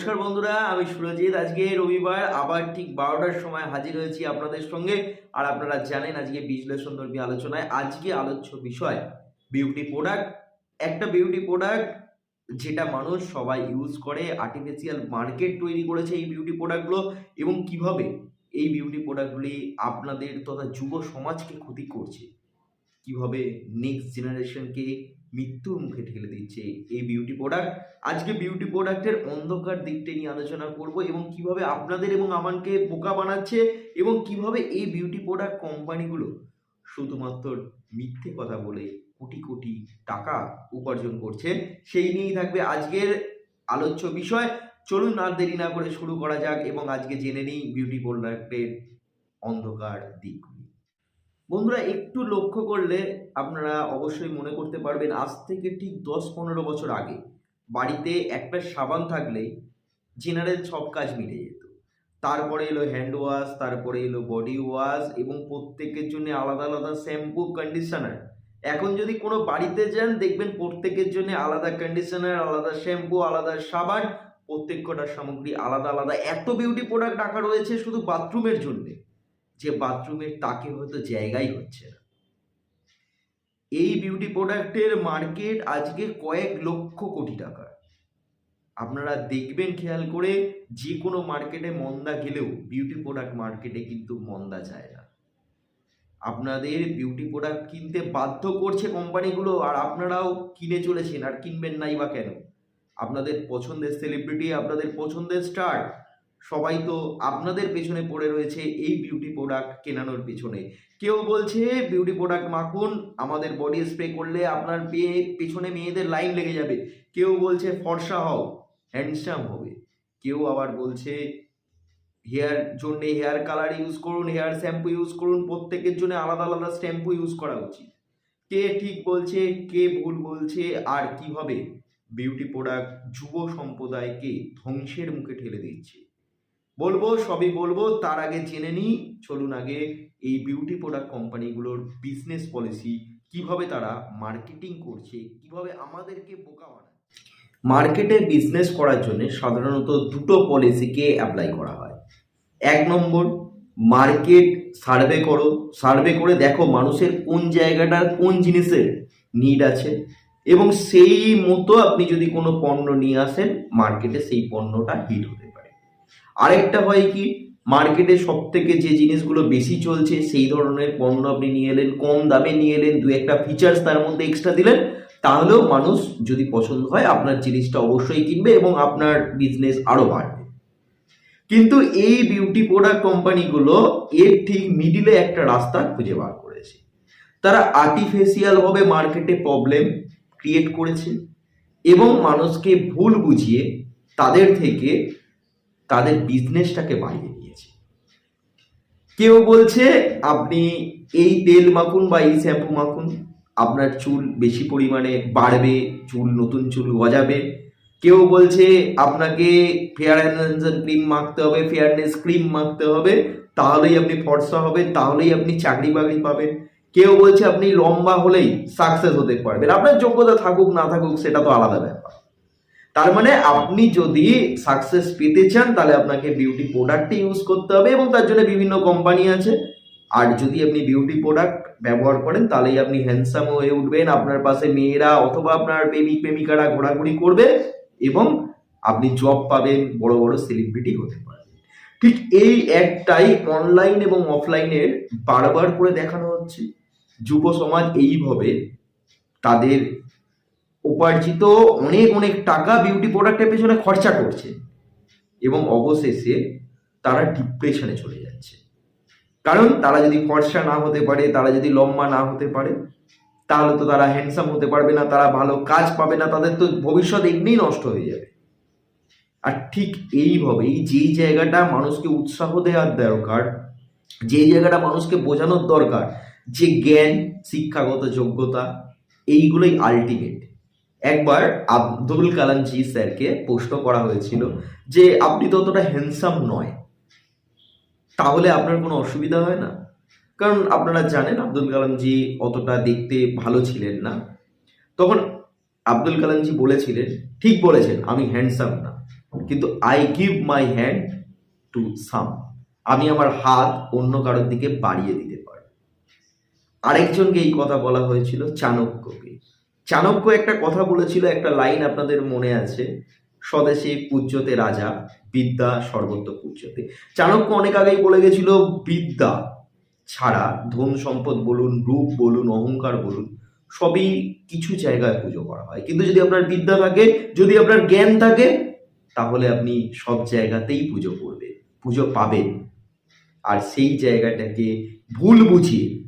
নমস্কার বন্ধুরা, আমি সুরজিৎ। আজকে রবিবার, আবার ঠিক বারোটার সময় হাজির হয়েছি আপনাদের সঙ্গে। আর আপনারা জানেন আজকে বিশ্লেষণধর্মী আলোচনায় আজকে আলোচ্য বিষয় বিউটি প্রোডাক্ট একটা বিউটি প্রোডাক্ট যেটা মানুষ সবাই ইউজ করে আর্টিফিশিয়াল মার্কেট তৈরি করেছে এই বিউটি প্রোডাক্টগুলো এবং কীভাবে এই বিউটি প্রোডাক্টগুলি আপনাদের তথা যুব সমাজকে ক্ষতি করছে। কীভাবে নেক্সট জেনারেশনকে মৃত্যুর মুখে ঠেলে দিচ্ছে এই বিউটি প্রোডাক্ট আজকে বিউটি প্রোডাক্টের অন্ধকার দিকটা নিয়ে আলোচনা করব এবং কীভাবে আপনাদের এবং আমাকে বোকা বানাচ্ছে এবং কীভাবে এই বিউটি প্রোডাক্ট কোম্পানিগুলো শুধুমাত্র মিথ্যে কথা বলে কোটি কোটি টাকা উপার্জন করছে, সেই নিয়েই থাকবে আজকের আলোচ্য বিষয়। চলুন আর দেরি না করে শুরু করা যাক এবং আজকে জেনে নিই বিউটি প্রোডাক্টের অন্ধকার দিকগুলি বন্ধুরা, একটু লক্ষ্য করলে আপনারা অবশ্যই মনে করতে পারবেন, আজ থেকে ঠিক দশ পনেরো বছর আগে বাড়িতে একটা সাবান থাকলেই জেনারেল সব কাজ মিটে যেত। তারপরে এলো হ্যান্ড ওয়াশ তারপরে এলো বডি ওয়াশ এবং প্রত্যেকের জন্য আলাদা আলাদা শ্যাম্পু কন্ডিশনার এখন যদি কোনো বাড়িতে যান, দেখবেন প্রত্যেকের জন্য আলাদা কন্ডিশনার আলাদা শ্যাম্পু আলাদা সাবান, প্রত্যেক কটার সামগ্রী আলাদা আলাদা। এত বিউটি প্রোডাক্ট রাখা রয়েছে শুধু বাথরুমের জন্যে। যে বাথরুমের তাকে হয়তো জায়গাই হচ্ছে না। এই বিউটি প্রোডাক্টের মার্কেট আজকে কয়েক লক্ষ কোটি টাকা। আপনারা দেখবেন খেয়াল করে যে কোনো মার্কেটে মন্দা গেলেও বিউটি প্রোডাক্ট মার্কেটে কিন্তু মন্দা যায় না। আপনাদের বিউটি প্রোডাক্ট কিনতে বাধ্য করছে কোম্পানিগুলো আর আপনারাও কিনে চলেছেন আর কিনবেন নাই বা কেন? আপনাদের পছন্দের সেলিব্রিটি আপনাদের পছন্দের স্টার সবাই তো আপনাদের পেছনে পড়ে রয়েছে এই বিউটি প্রোডাক্ট কেনানোর পেছনে। কেউ বলছে বিউটি প্রোডাক্ট মাখুন, আমাদের বডি স্প্রে করলে আপনার পেয়ে পেছনে মেয়েদের লাইন লেগে যাবে। কেউ বলছে, ফর্সা হও হ্যান্ডসাম হবে। কেউ আবার বলছে হেয়ার জন্য হেয়ার কালার ইউজ করুন হেয়ার শ্যাম্পু ইউজ করুন, প্রত্যেকের জন্য আলাদা আলাদা শ্যাম্পু ইউজ করা উচিত। কে ঠিক বলছে, কে ভুল বলছে, আর কীভাবে বিউটি প্রোডাক্ট যুব সম্প্রদায়কে ধ্বংসের মুখে ঠেলে দিচ্ছে। বলব, সবই বলব, তার আগে জেনে নিই চলুন আগে এই বিউটি প্রোডাক্ট কোম্পানিগুলোর বিজনেস পলিসি কীভাবে তারা মার্কেটিং করছে, কীভাবে আমাদেরকে বোকা বানায় মার্কেটে বিজনেস করার জন্য সাধারণত দুটো পলিসিকে অ্যাপ্লাই করা হয়। এক নম্বর মার্কেট সার্ভে করো সার্ভে করে দেখো মানুষের কোন জায়গাটার কোন জিনিসের নিড আছে। এবং সেই মতো আপনি যদি কোনো পণ্য নিয়ে আসেন মার্কেটে সেই পণ্যটা হিট হতে আরেকটা হয় কি, মার্কেটে সব থেকে যে জিনিসগুলো বেশি চলছে, সেই ধরনের পণ্য আপনি নিয়ে এলেন, কম দামে নিয়ে এলেন, দু একটা ফিচার্স তার মধ্যে এক্সট্রা দিলেন, তাহলেও মানুষ যদি পছন্দ হয়, আপনার জিনিসটা অবশ্যই কিনবে এবং আপনার বিজনেস আরও বাড়বে। কিন্তু এই বিউটি প্রোডাক্ট কোম্পানিগুলো এর ঠিক মিডিলে একটা রাস্তা খুঁজে বার করেছে। তারা আর্টিফিশিয়ালভাবে মার্কেটে প্রবলেম ক্রিয়েট করেছে এবং মানুষকে ভুল বুঝিয়ে তাদের থেকে তাদের বিজনেসটাকে বাড়িয়ে নিয়েছে কেউ বলছে, আপনি এই তেল মাখুন বা এই শ্যাম্পু মাখুন, আপনার চুল বেশি পরিমাণে বাড়বে, চুল নতুন চুল গজাবে। কেউ বলছে, আপনাকে ফেয়ার এনহান্সার ক্রিম মাখতে হবে ফেয়ারনেস ক্রিম মাখতে হবে, তাহলেই আপনি ফর্সা হবে তাহলেই আপনি চাকরি বাকরি পাবেন। কেউ বলছে, আপনি লম্বা হলেই সাকসেস হতে পারবেন। আপনার যোগ্যতা থাকুক, না থাকুক, সেটা তো আলাদা ব্যাপার। তার মানে আপনি যদি সাকসেস পেতে চান, তাহলে আপনাকে বিউটি প্রোডাক্টই ইউজ করতে হবে এবং তার জন্য বিভিন্ন কোম্পানি আছে। আর যদি আপনি বিউটি প্রোডাক্ট ব্যবহার করেন, তাহলেই আপনি হ্যান্ডসাম হয়ে উঠবেন, আপনার পাশে মেয়েরা অথবা আপনার প্রেমিক, প্রেমিকারা ঘোরাঘুরি করবে এবং আপনি জব পাবেন, বড় বড় সেলিব্রিটি হতে পারবেন। ঠিক এই একটাই অনলাইন এবং অফলাইনের বারবার করে দেখানো হচ্ছে। যুব সমাজ এইভাবে তাদের উপার্জিত অনেক অনেক টাকা বিউটি প্রোডাক্টের পেছনে খরচা করছে। এবং অবশেষে তারা ডিপ্রেশনে চলে যাচ্ছে। কারণ তারা যদি ফর্সা না হতে পারে, তারা যদি লম্বা না হতে পারে, তাহলে তো তারা হ্যান্ডসাম হতে পারবে না, তারা ভালো কাজ পাবে না, তাদের তো ভবিষ্যৎ এমনিই নষ্ট হয়ে যাবে। আর ঠিক এইভাবেই যেই জায়গাটা মানুষকে উৎসাহ দেওয়ার দরকার, যেই জায়গাটা মানুষকে বোঝানোর দরকার, যে জ্ঞান, শিক্ষাগত যোগ্যতা, এইগুলোই আলটিমেট একবার আব্দুল কালাম জি স্যারকে প্রশ্ন করা হয়েছিল যে, আপনি তো অতটা হ্যান্ডসাম নয়। তাহলে আপনার কোনো অসুবিধা হয় না? কারণ আপনারা জানেন আব্দুল কালামজি অতটা দেখতে ভালো ছিলেন না। তখন আব্দুল কালামজি বলেছিলেন, ঠিক বলেছেন, আমি হ্যান্ডসাম না। কিন্তু I give my hand to some আমি আমার হাত অন্য কারোর দিকে বাড়িয়ে দিতে পারি আরেকজনকে এই কথা বলা হয়েছিল চাণক্যকে। চাণক্য একটা কথা বলেছিল, একটা লাইন আপনাদের মনে আছে, স্বদেশে পূজ্যতে রাজা, বিদ্যা সর্বত্র পূজ্যতে। চাণক্য অনেক আগেই বলে গেছিল, বিদ্যা ছাড়া ধন সম্পদ বলুন, রূপ বলুন, অহংকার বলুন, সবই কিছু জায়গায় পুজো করা হয়। কিন্তু যদি আপনার বিদ্যা থাকে, যদি আপনার জ্ঞান থাকে, তাহলে আপনি সব জায়গাতেই পুজো করবেন, পুজো পাবেন। আর সেই জায়গাটাকে ভুল বুঝিয়ে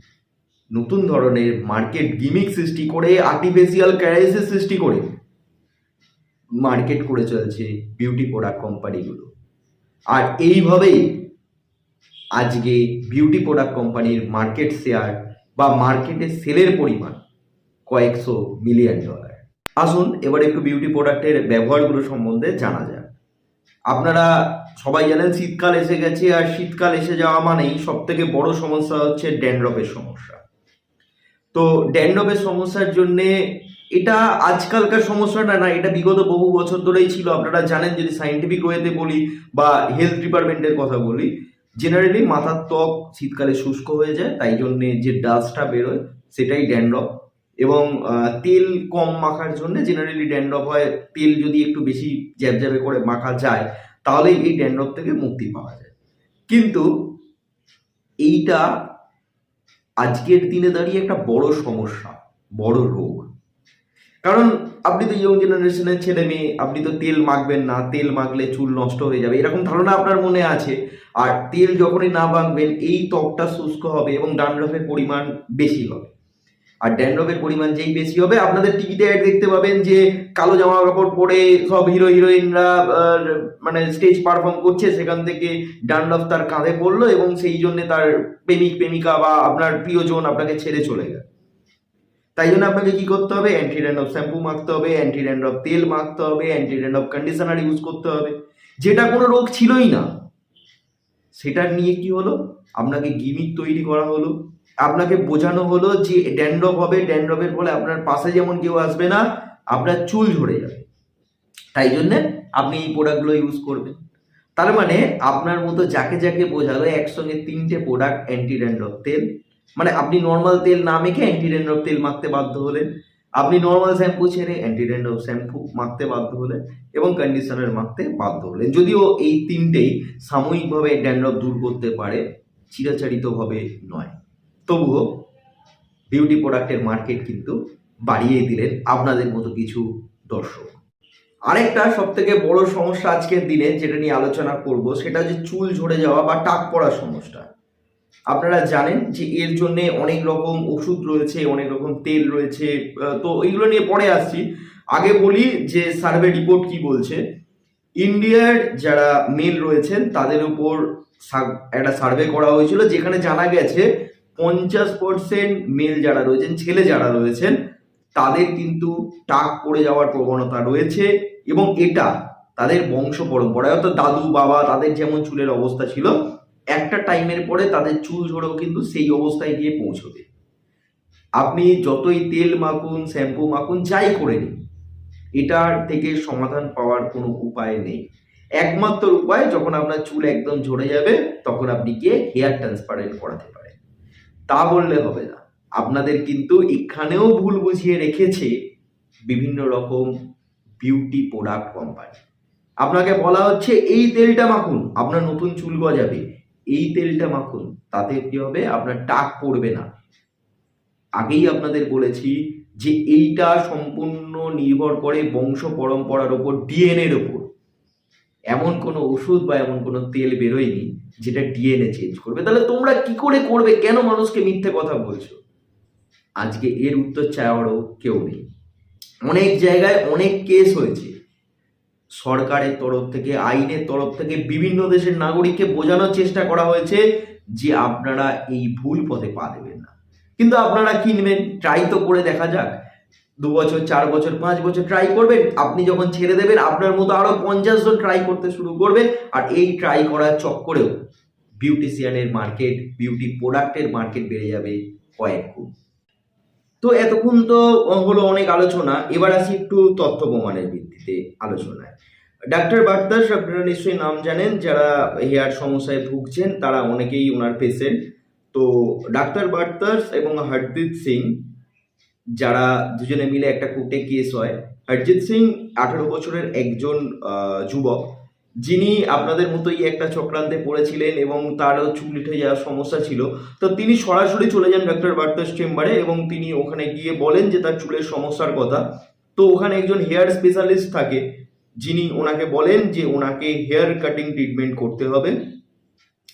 নতুন ধরনের মার্কেট গিমিক সৃষ্টি করে আর্টিফিশিয়াল ক্যারাইসিস সৃষ্টি করে মার্কেট করে চলছে বিউটি প্রোডাক্ট কোম্পানিগুলো আর এইভাবেই আজকে বিউটি প্রোডাক্ট কোম্পানির মার্কেট শেয়ার বা মার্কেটে সেলের পরিমাণ কয়েকশো মিলিয়ন ডলার আসুন, এবার একটু বিউটি প্রোডাক্টের ব্যবহারগুলো সম্বন্ধে জানা যাক। আপনারা সবাই জানেন শীতকাল এসে গেছে, আর শীতকাল এসে যাওয়া মানেই সব থেকে বড় সমস্যা হচ্ছে ড্যান্ড্রফের সমস্যা। তো ড্যান্ড্রফের সমস্যার জন্যে এটা আজকালকার সমস্যাটা না, এটা বিগত বহু বছর ধরেই ছিল। আপনারা জানেন যদি সাইন্টিফিক ওয়েতে বলি বা হেলথ ডিপার্টমেন্টের কথা বলি জেনারেলি মাথার ত্বক শীতকালে শুষ্ক হয়ে যায়, তাই জন্যে যে ডাস্টটা বেরোয় সেটাই ড্যান্ড্রফ এবং তেল কম মাখার জন্য জেনারেলি ড্যান্ড্রফ হয়। তেল যদি একটু বেশি জ্যাবজ্যাবে করে মাখা যায় তাহলে এই ড্যান্ড্রফ থেকে মুক্তি পাওয়া যায়। কিন্তু এইটা আজকের দিনে দাঁড়িয়ে একটা বড় সমস্যা, বড় রোগ। কারণ আপনি তো ইয়ং জেনারেশনের ছেলে মেয়ে, আপনি তো তেল মাখবেন না, তেল মাখলে চুল নষ্ট হয়ে যাবে, এরকম ধারণা আপনার মনে আছে। আর তেল যখনই না মাখবেন, এই ত্বকটা শুষ্ক হবে এবং ডানরফের পরিমাণ বেশি হবে। আর ড্যান্ড্রফের পরিমাণ যেই বেশি হবে, আপনাদের টিভিতে অ্যাড দেখতে পাবেন যে কালো জামা কাপড় পরে সব হিরো হিরোইনরা মানে স্টেজ পারফর্ম করছে, সেখান থেকে ড্যান্ড্রফ তার কাঁধে পড়ল এবং সেই জন্য তার প্রেমিক, প্রেমিকা বা আপনার প্রিয়জন আপনাকে ছেড়ে চলে গেল। তাই জন্য আপনাকে কি করতে হবে? অ্যান্টি ড্যান্ড্রফ শ্যাম্পু মাখতে হবে অ্যান্টি ড্যান্ড্রফ তেল মাখতে হবে অ্যান্টি ড্যান্ড্রফ কন্ডিশনার ইউজ করতে হবে। যেটা কোনো রোগ ছিলই না। সেটা নিয়ে কি হলো? আপনাকে গিমিক তৈরি করা হলো। আপনাকে বোঝানো হলো যে ড্যান্ড্রফ হবে, ড্যান্ড্রফের ফলে আপনার পাশে যেমন কেউ আসবে না, আপনার চুল ঝরে যাবে। তাই জন্যে আপনি এই প্রোডাক্টগুলো ইউজ করবেন। তার মানে আপনার মতো যাকে যাকে বোঝালো একসঙ্গে তিনটে প্রোডাক্ট অ্যান্টি ড্যান্ড্রফ তেল মানে আপনি নর্মাল তেল না মেখে অ্যান্টি ড্যান্ড্রফ তেল মাখতে বাধ্য হলেন। আপনি নর্মাল শ্যাম্পু ছেড়ে অ্যান্টি ড্যান্ড্রফ শ্যাম্পু মাখতে বাধ্য হলেন এবং কন্ডিশনার মাখতে বাধ্য হলেন। যদিও এই তিনটেই সাময়িকভাবে ড্যান্ড্রফ দূর করতে পারে, চিরাচারিতভাবে নয়। তবুও বিউটি প্রোডাক্টের মার্কেট কিন্তু বাড়িয়ে দিলেন আপনাদের মতো কিছু দর্শক। আরেকটা সব থেকে বড় সমস্যা আজকের দিনে যেটা নিয়ে আলোচনা করব, সেটা যে চুল ঝরে যাওয়া বা টাক পড়ার সমস্যা। আপনারা জানেন যে এর জন্য অনেক রকম ওষুধ রয়েছে, অনেক রকম তেল রয়েছে তো এইগুলো নিয়ে পরে আসছি। আগে বলি যে সার্ভে রিপোর্ট কি বলছে? ইন্ডিয়ার যারা মেল রয়েছেন, তাদের উপর একটা সার্ভে করা হয়েছিল, যেখানে জানা গেছে পঞ্চাশ পার্সেন্ট মেল যারা রয়েছেন, ছেলে যারা রয়েছেন, তাদের কিন্তু টাক পড়ে যাওয়ার প্রবণতা রয়েছে এবং এটা তাদের বংশ পরম্পরায় অর্থাৎ দাদু, বাবা তাদের যেমন চুলের অবস্থা ছিল, একটা টাইমের পরে তাদের চুল ঝরেও কিন্তু সেই অবস্থায় গিয়ে পৌঁছবে। আপনি যতই তেল মাখুন, শ্যাম্পু মাখুন, যাই করে নিন, এটার থেকে সমাধান পাওয়ার কোনো উপায় নেই। একমাত্র উপায়, যখন আপনার চুল একদম ঝরে যাবে, তখন আপনি গিয়ে হেয়ার ট্রান্সপারেন্ট করাতে পারেন। তা বললে হবে না। আপনাদের কিন্তু এখানেও ভুল বুঝিয়ে রেখেছে বিভিন্ন রকম বিউটি প্রোডাক্ট কোম্পানি আপনাকে বলা হচ্ছে, এই তেলটা মাখুন, আপনার নতুন চুল গজাবে। এই তেলটা মাখুন, তাতে কি হবে? আপনার টাক পড়বে না। আগেই আপনাদের বলেছি যে এইটা সম্পূর্ণ নির্ভর করে বংশ পরম্পরার ওপর ডিএনএর ওপর। এমন কোনো ওষুধ বা এমন কোনো তেল বেরোয়নি যেটা ডিএনএ চেঞ্জ করবে। তাহলে তোমরা কি করে করবে? কেন মানুষকে মিথ্যে কথা বলছো? আজকে এর উত্তর চাওয়ারও কেউ নেই। অনেক জায়গায় অনেক কেস হয়েছে। সরকারের তরফ থেকে, আইনের তরফ থেকে বিভিন্ন দেশের নাগরিককে বোঝানোর চেষ্টা করা হয়েছে যে আপনারা এই ভুল পথে পা দেবেন না। কিন্তু আপনারা কিনবেন ট্রাই তো করে দেখা যাক। দু বছর, চার বছর, পাঁচ বছর ট্রাই করবেন। আপনি যখন ছেড়ে দেবেন, আপনার মতো আরও পঞ্চাশ জন ট্রাই করতে শুরু করবে আর এই ট্রাই করার চক্করেও বিউটিশিয়ানের মার্কেট বিউটি প্রোডাক্টের মার্কেট বেড়ে যাবে কয়েক গুণ। তো এতক্ষণ তো হলো অনেক আলোচনা। এবার আসি একটু তথ্য প্রমাণের ভিত্তিতে আলোচনায়। ডাক্তার বার্তাস আপনারা নিশ্চয়ই নাম জানেন, যারা হেয়ার সমস্যায় ভুগছেন, তারা অনেকেই ওনার পেশেন্ট তো ডাক্তার বার্তাস এবং হরদীপ সিং যারা দুজনে মিলে একটা কোর্টে কেস হয় হরজিৎ সিং আঠারো বছরের একজন যুবক, যিনি আপনাদের মতোই একটা চক্রান্তে পড়েছিলেন এবং তারও চুল উঠে যাওয়ার সমস্যা ছিল, তো তিনি সরাসরি চলে যান ডক্টর বার্তাস চেম্বারে এবং তিনি ওখানে গিয়ে বলেন যে তার চুলের সমস্যার কথা। তো ওখানে একজন হেয়ার স্পেশালিস্ট থাকে, যিনি ওনাকে বলেন যে ওনাকে হেয়ার কাটিং ট্রিটমেন্ট করতে হবে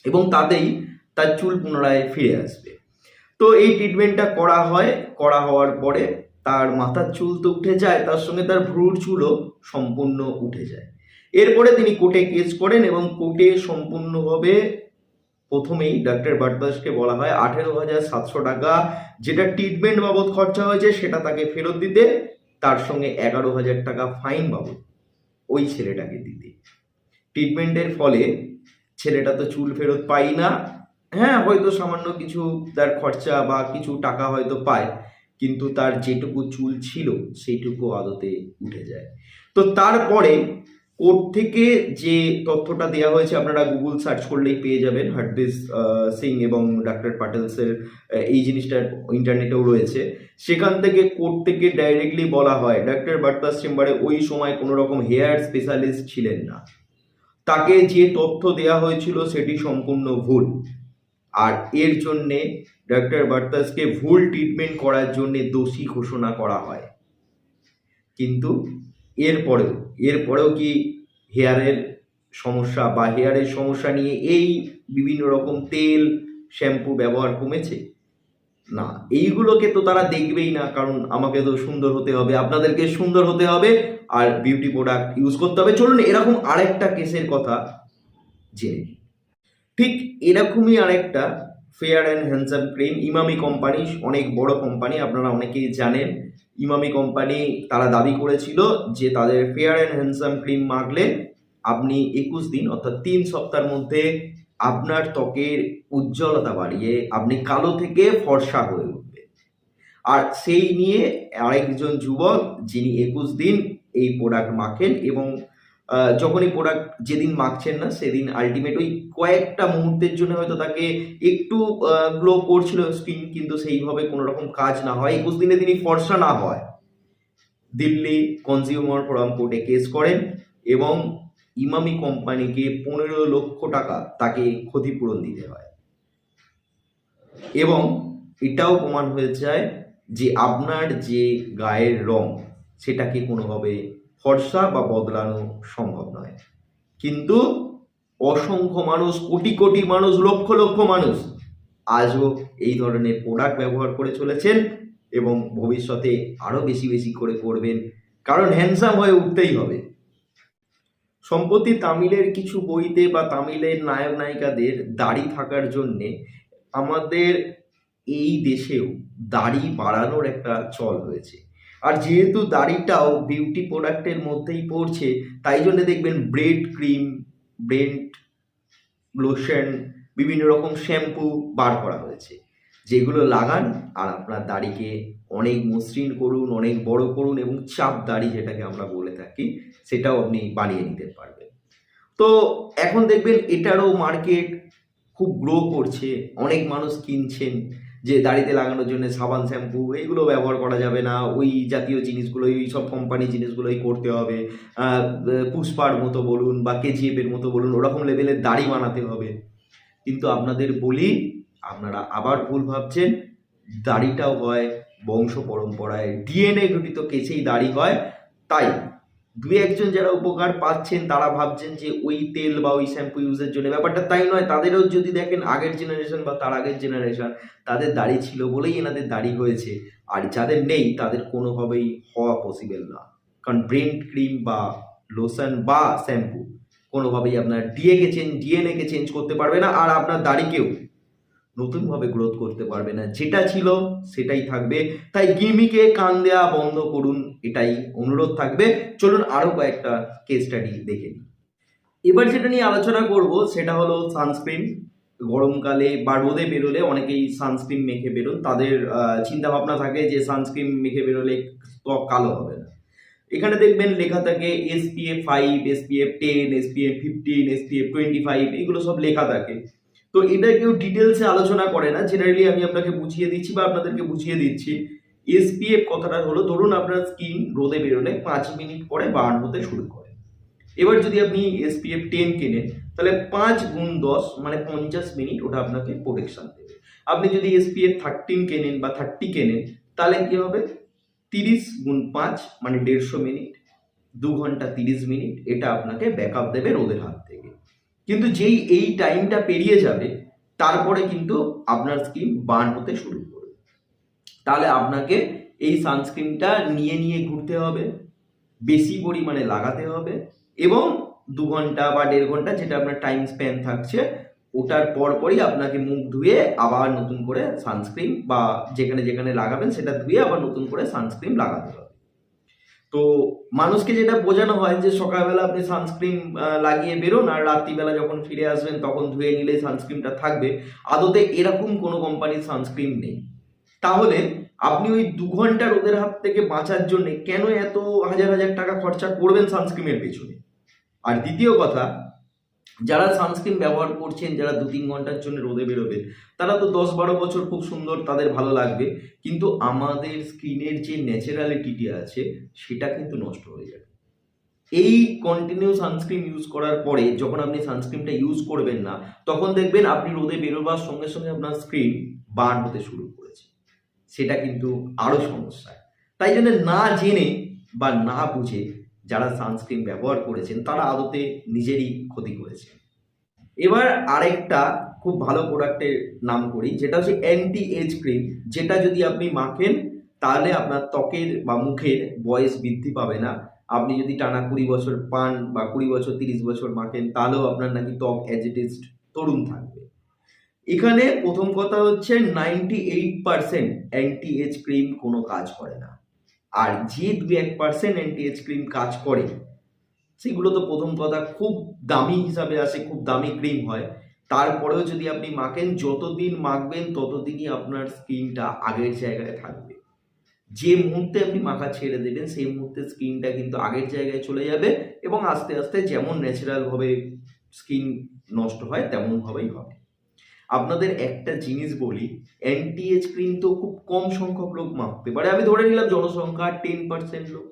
এবং তাতেই তার চুল পুনরায় ফিরে আসবে। তো এই ট্রিটমেন্টটা করা হয়, করা হওয়ার পরে তার মাথার চুল তো উঠে যায়, তার সঙ্গে তার ভ্রুর চুলও সম্পূর্ণ উঠে যায়। এরপরে তিনি কোর্টে কেস করেন এবং কোর্টে সম্পূর্ণভাবে প্রথমেই ডক্টর বাটবাসকে বলা হয় আঠেরো হাজার সাতশো টাকা, যেটা ট্রিটমেন্ট বাবদ খরচা হয়েছে সেটা তাকে ফেরত দিতে, তার সঙ্গে এগারো হাজার টাকা ফাইন বাবদ ওই ছেলেটাকে দিতে। ট্রিটমেন্টের ফলে ছেলেটা তো চুল ফেরত পাই না হ্যাঁ হয়তো সামান্য কিছু তার খরচা বা কিছু টাকা হয়তো পায় কিন্তু তার যেটুকু চুল ছিল সেইটুকু আদতে উঠে যায়। তো তারপরে কোর্ট থেকে যে তথ্যটা দেওয়া হয়েছে আপনারা গুগল সার্চ করলেই পেয়ে যাবেন হার্ডবিস সিং এবং ডাক্তার প্যাটেলসের আহ, এই জিনিসটা ইন্টারনেটেও রয়েছে। সেখান থেকে কোর্ট থেকে ডাইরেক্টলি বলা হয় ডাক্তার বার্তাস চেম্বারে ওই সময় কোনো রকম হেয়ার স্পেশালিস্ট ছিলেন না। তাকে যে তথ্য দেওয়া হয়েছিল সেটি সম্পূর্ণ ভুল। আর এর জন্যে ডক্টর বার্তাসকে ভুল ট্রিটমেন্ট করার জন্য দোষী ঘোষণা করা হয়। কিন্তু এরপরেও এরপরেও কি হেয়ারের সমস্যা বা হেয়ারের সমস্যা নিয়ে এই বিভিন্ন রকম তেল শ্যাম্পু ব্যবহার কমেছে? না, এইগুলোকে তো তারা দেখবেই না, কারণ আমাকে তো সুন্দর হতে হবে, আপনাদেরকে সুন্দর হতে হবে, আর বিউটি প্রোডাক্ট ইউজ করতে হবে। চলুন এরকম আরেকটা কেসের কথা জেনে নিই। ঠিক এরকমই আরেকটা fair and handsome cream Emami company অনেক বড় কোম্পানি আপনারা অনেকেই জানেন। ইমামি কোম্পানি তারা দাবি করেছিল যে তাদের ফেয়ার অ্যান্ড হ্যান্ডসাম ক্রিম মাখলে আপনি একুশ দিন, অর্থাৎ তিন সপ্তাহের মধ্যে আপনার ত্বকের উজ্জ্বলতা বাড়িয়ে আপনি কালো থেকে ফর্সা হয়ে উঠবে। আর সেই নিয়ে আরেকজন যুবক যিনি একুশ দিন এই প্রোডাক্ট মাখেন এবং আহ, যখন এই প্রোডাক্ট যেদিন মাখছেন না সেদিন আলটিমেট ওই কয়েকটা মুহূর্তের জন্য হয়তো তাকে একটু গ্লো করছিল স্কিন কিন্তু সেইভাবে কোনো রকম কাজ না হয়। একুশ দিনে তিনি ফর্সা না হয়। দিল্লি কনজিউমার ফোরাম কোর্টে কেস করেন এবং ইমামি কোম্পানিকে পনেরো লক্ষ টাকা তাকে ক্ষতিপূরণ দিতে হয়। এবং এটাও প্রমাণ হয়ে যায় যে আপনার যে গায়ের রং সেটাকে কোনোভাবে ফর্সা বা বদলানো সম্ভব নয়। কিন্তু অসংখ্য মানুষ, কোটি কোটি মানুষ, লক্ষ লক্ষ মানুষ আজও এই ধরনের প্রোডাক্ট ব্যবহার করে চলেছেন এবং ভবিষ্যতে আরও বেশি বেশি করে করবেন। কারণ হ্যান্ডসাম হয়ে উঠতেই হবে। সম্প্রতি তামিলের কিছু বইতে বা তামিলের নায়ক নায়িকাদের দাড়ি থাকার জন্যে আমাদের এই দেশেও দাড়ি বাড়ানোর একটা চল হয়েছে আর যেহেতু দাড়িটাও বিউটি প্রোডাক্টের মধ্যেই পড়ছে, তাই জন্য দেখবেন ব্রেড ক্রিম ব্রেড লোশন বিভিন্ন রকম শ্যাম্পু বার করা হয়েছে। যেগুলো লাগান আর আপনার দাড়িকে অনেক মসৃণ করুন, অনেক বড় করুন এবং চাপ দাড়ি যেটাকে আমরা বলে থাকি, সেটাও আপনি বানিয়ে নিতে পারবেন। তো এখন দেখবেন এটারও মার্কেট খুব গ্রো করছে, অনেক মানুষ কিনছেন। যে দাড়িতে লাগানোর জন্য সাবান, শ্যাম্পু, এইগুলো ব্যবহার করা যাবে না। ওই জাতীয় জিনিসগুলোই ওই সব কোম্পানি জিনিসগুলোই করতে হবে। পুষ্পার মতো বলুন বা কেজিএফের মতো বলুন, ওরকম লেভেলের দাড়ি বানাতে হবে। কিন্তু আপনাদের বলি, আপনারা আবার ভুল ভাবছেন, দাড়িটাও হয় বংশ পরম্পরায়। ডিএনএ ঘটিত কেসেই দাড়ি হয়, তাই দু একজন যারা উপকার পাচ্ছেন, তারা ভাবছেন যে ওই তেল বা ওই শ্যাম্পু ইউজের জন্য। ব্যাপারটা তাই নয়, তাদেরও যদি দেখেন আগের জেনারেশন বা তার আগের জেনারেশন তাদের দাড়ি ছিল বলেই এনাদের দাড়ি হয়েছে। আর যাদের নেই, তাদের কোনোভাবেই হওয়া পসিবল না। কারণ ব্রেন ক্রিম বা লোশন বা শ্যাম্পু কোনোভাবেই আপনার ডিএকে চেঞ্জ ডিএনএকে চেঞ্জ করতে পারবে না। আর আপনার দাড়িকেও নতুনভাবে গ্রোথ করতে পারবে না। যেটা ছিল সেটাই থাকবে। তাই গিমিকে কান দেওয়া বন্ধ করুন, এটাই অনুরোধ থাকবে। চলুন আরও কয়েকটা কেস স্টাডি দেখে নিই। এবার যেটা নিয়ে আলোচনা করব, সেটা হলো সানস্ক্রিন গরমকালে বা রোদে বেরোলে অনেকেই সানস্ক্রিন মেখে বেরোন। তাদের চিন্তা ভাবনা থাকে যে সানস্ক্রিন মেখে বেরোলে ত্বক কালো হবে না। এখানে দেখবেন লেখা থাকে SPF five SPF ten SPF fifteen SPF twenty five এগুলো সব লেখা থাকে। তো এটা কেউ ডিটেলসে আলোচনা করে না। জেনারেলি আমি আপনাকে বুঝিয়ে দিচ্ছি বা আপনাদেরকে বুঝিয়ে দিচ্ছি। এসপিএফ কথাটা হলো, ধরুন আপনার স্কিন রোদে বেরোলে পাঁচ মিনিট পরে বার্ন হতে শুরু করে। এবার যদি আপনি এসপিএফ টেন কেনেন, তাহলে পাঁচ গুণ দশ মানে পঞ্চাশ মিনিট ওটা আপনাকে প্রোটেকশান দেবে। আপনি যদি এসপিএফ থার্টিন কেনেন বা থার্টি কেনেন, তাহলে কী হবে? তিরিশ গুণ পাঁচ মানে দেড়শো মিনিট, দু ঘণ্টা তিরিশ মিনিট এটা আপনাকে ব্যাকআপ দেবে রোদের হাত কিন্তু যেই এই টাইমটা পেরিয়ে যাবে, তারপরে কিন্তু আপনার স্কিন বার্ন হতে শুরু করবে। তাহলে আপনাকে এই সানস্ক্রিনটা নিয়ে নিয়ে ঘুরতে হবে, বেশি পরিমাণে লাগাতে হবে এবং দু ঘণ্টা বা দেড় ঘণ্টা যেটা আপনার টাইম স্প্যান থাকছে, ওটার পরপরই আপনাকে মুখ ধুয়ে আবার নতুন করে সানস্ক্রিন বা যেখানে যেখানে লাগাবেন সেটা ধুয়ে আবার নতুন করে সানস্ক্রিন লাগাতে হবে। তো মানুষকে যেটা বোঝানো হয় যে সকালবেলা আপনি সানস্ক্রিন লাগিয়ে বেরোন আর রাত্রিবেলা যখন ফিরে আসবেন তখন ধুয়ে নিলে সানস্ক্রিনটা থাকবে। আদতে এরকম কোনো কোম্পানির সানস্ক্রিন নেই। তাহলে আপনি ওই দু ঘণ্টা রোদের হাত থেকে বাঁচার জন্য কেন এত হাজার হাজার টাকা খরচা করবেন সানস্ক্রিনের পেছনে? আর দ্বিতীয় কথা যারা সানস্ক্রিন ব্যবহার করছেন, যারা দু তিন ঘণ্টার জন্য রোদে বেরোবেন তারা তো দশ বারো বছর খুব সুন্দর তাদের ভালো লাগবে। কিন্তু আমাদের স্কিনের যে ন্যাচারালিটিটি আছে, সেটা কিন্তু নষ্ট হয়ে যাবে। এই কন্টিনিউ সানস্ক্রিন ইউজ করার পরে যখন আপনি সানস্ক্রিনটা ইউজ করবেন না, তখন দেখবেন আপনি রোদে বেরোবার সঙ্গে সঙ্গে আপনার স্ক্রিন বার্ন হতে শুরু করেছে। সেটা কিন্তু আরও সমস্যা। তাই জন্য না জেনে বা না বুঝে যারা সানস্ক্রিন ব্যবহার করেছেন, তারা আদতে নিজেরই ক্ষতি করেছে। এবার আরেকটা খুব ভালো প্রোডাক্টের নাম করি, যেটা হচ্ছে অ্যান্টি এজ ক্রিম যেটা যদি আপনি মাখেন, তাহলে আপনার ত্বকের বা মুখের বয়স বৃদ্ধি পাবে না। আপনি যদি টানা কুড়ি বছর পান বা কুড়ি বছর, তিরিশ বছর মাখেন, তাহলেও আপনার নাকি ত্বক অ্যাজিটিস্ট তরুণ থাকবে। এখানে প্রথম কথা হচ্ছে ninety eight percent anti age cream কোনো কাজ করে না। আর যে দু এক পার্সেন্ট অ্যান্টি এজ ক্রিম কাজ করে, সেগুলো তো প্রথম কথা খুব দামি হিসাবে আসে, খুব দামি ক্রিম হয়। তারপরেও যদি আপনি মাখেন, যতদিন মাখবেন, ততদিনই আপনার স্কিনটা আগের জায়গায় থাকবে। যে মুহূর্তে আপনি মাখা ছেড়ে দেবেন, সেই মুহূর্তে স্কিনটা কিন্তু আগের জায়গায় চলে যাবে এবং আস্তে আস্তে যেমন ন্যাচারালভাবে স্কিন নষ্ট হয়, তেমনভাবেই হবে। আপনাদের একটা জিনিস বলি এজ ক্রিম তো খুব কম সংখ্যক লোক মাখতে পারে। আমি ধরে নিলাম জনসংখ্যা টেন পার্সেন্ট লোক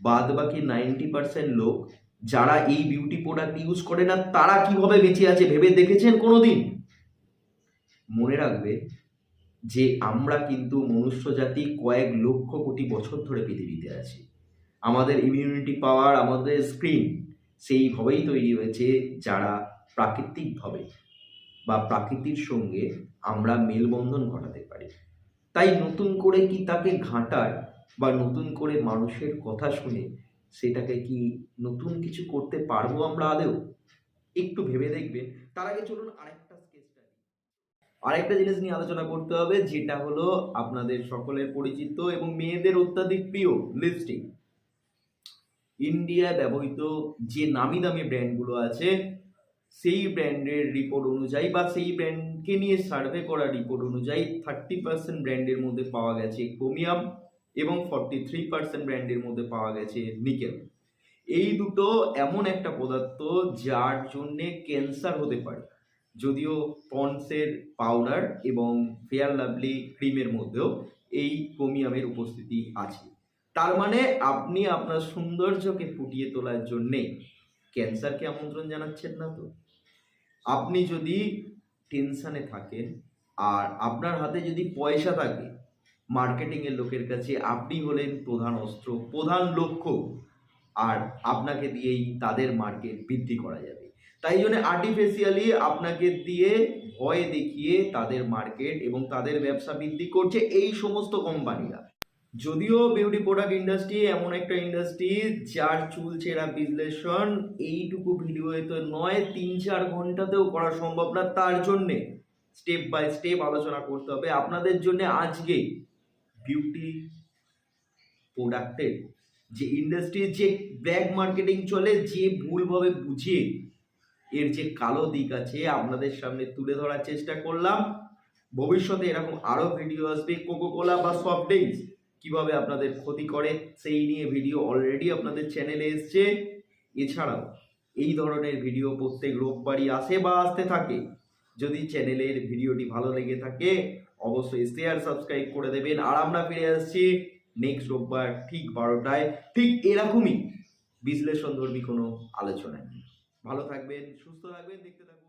বাদ বাকি নাইনটি পার্সেন্ট লোক যারা এই বিউটি প্রোডাক্ট ইউজ করে না, তারা কীভাবে বেঁচে আছে ভেবে দেখেছেন কোনোদিন? মনে রাখবে যে আমরা কিন্তু মনুষ্য জাতি কয়েক লক্ষ কোটি বছর ধরে পৃথিবীতে আছি। আমাদের ইমিউনিটি পাওয়ার আমাদের স্ক্রিন সেইভাবেই তৈরি হয়েছে যারা প্রাকৃতিকভাবে বা প্রাকৃতির সঙ্গে আমরা মেলবন্ধন ঘটাতে পারি। তাই নতুন করে কি তাকে ঘাঁটার বা নতুন করে মানুষের কথা শুনে সেটাকে কি নতুন কিছু করতে পারব আমরা আদেও একটু ভেবে দেখবেন। তার আগে চলুন আরেকটা আরেকটা জিনিস নিয়ে আলোচনা করতে হবে, যেটা হলো আপনাদের সকলের পরিচিত এবং মেয়েদের অত্যাধিক প্রিয় লিপস্টিক ইন্ডিয়ায় ব্যবহৃত যে নামি দামি ব্র্যান্ডগুলো আছে সেই ব্র্যান্ডের রিপোর্ট অনুযায়ী বা সেই ব্র্যান্ডকে নিয়ে সার্ভে করা রিপোর্ট অনুযায়ী থার্টি পার্সেন্ট ব্র্যান্ডের মধ্যে পাওয়া গেছে ক্রোমিয়াম এবং ফর্টি থ্রি পার্সেন্ট ব্র্যান্ডের মধ্যে পাওয়া গেছে নিকেল এই দুটো এমন একটা পদার্থ যার জন্যে ক্যান্সার হতে পারে। যদিও পন্সের পাউডার এবং ফেয়ার লাভলি ক্রিমের মধ্যেও এই ক্রোমিয়ামের উপস্থিতি আছে। তার মানে আপনি আপনার সৌন্দর্যকে ফুটিয়ে তোলার জন্যে ক্যান্সারকে আমন্ত্রণ জানাচ্ছেন না তো? আপনি যদি টেনশানে থাকেন, আর আপনার হাতে যদি পয়সা থাকে মার্কেটিংয়ের লোকের কাছে আপনি হলেন প্রধান অস্ত্র, প্রধান লক্ষ্য, আর আপনাকে দিয়েই তাদের মার্কেট বৃদ্ধি করা যাবে। তাই জন্য আর্টিফিশিয়ালি আপনাকে দিয়ে ভয় দেখিয়ে তাদের মার্কেট এবং তাদের ব্যবসা বৃদ্ধি করছে এই সমস্ত কোম্পানিরা। যদিও বিউটি প্রোডাক্ট ইন্ডাস্ট্রি এমন একটা ইন্ডাস্ট্রি যার চুল ছেঁড়া বিশ্লেষণ এইটুকু ভিডিওতে তো নয়, তিন, চার ঘন্টাতেও করা সম্ভব না, তার জন্যে স্টেপ বাই স্টেপ আলোচনা করতে হবে আপনাদের জন্য আজকে বিউটি প্রোডাক্টের যে ইন্ডাস্ট্রির যে ব্ল্যাক মার্কেটিং চলে, যে ভুলভাবে বুঝিয়ে এর যে কালো দিক আছে আপনাদের সামনে তুলে ধরার চেষ্টা করলাম। ভবিষ্যতে এরকম আরও ভিডিও আসবে কোকো কোলা বা সফট ড্রিঙ্কস কীভাবে আপনাদের ক্ষতি করে, সেই নিয়ে ভিডিও অলরেডি আপনাদের চ্যানেলে এসছে। এছাড়াও, এই ধরনের ভিডিও প্রত্যেক রোববারই আসে বা আসতে থাকে। যদি চ্যানেলের ভিডিওটি ভালো লেগে থাকে, অবশ্যই শেয়ার সাবস্ক্রাইব করে দেবেন। আর আমরা ফিরে আসছি নেক্সট রোববার ঠিক বারোটায়। ঠিক এরকমই বিশ্লেষণ ধর্মী কোনো আলোচনায়। ভালো থাকবেন, সুস্থ থাকবেন, দেখতে থাকুন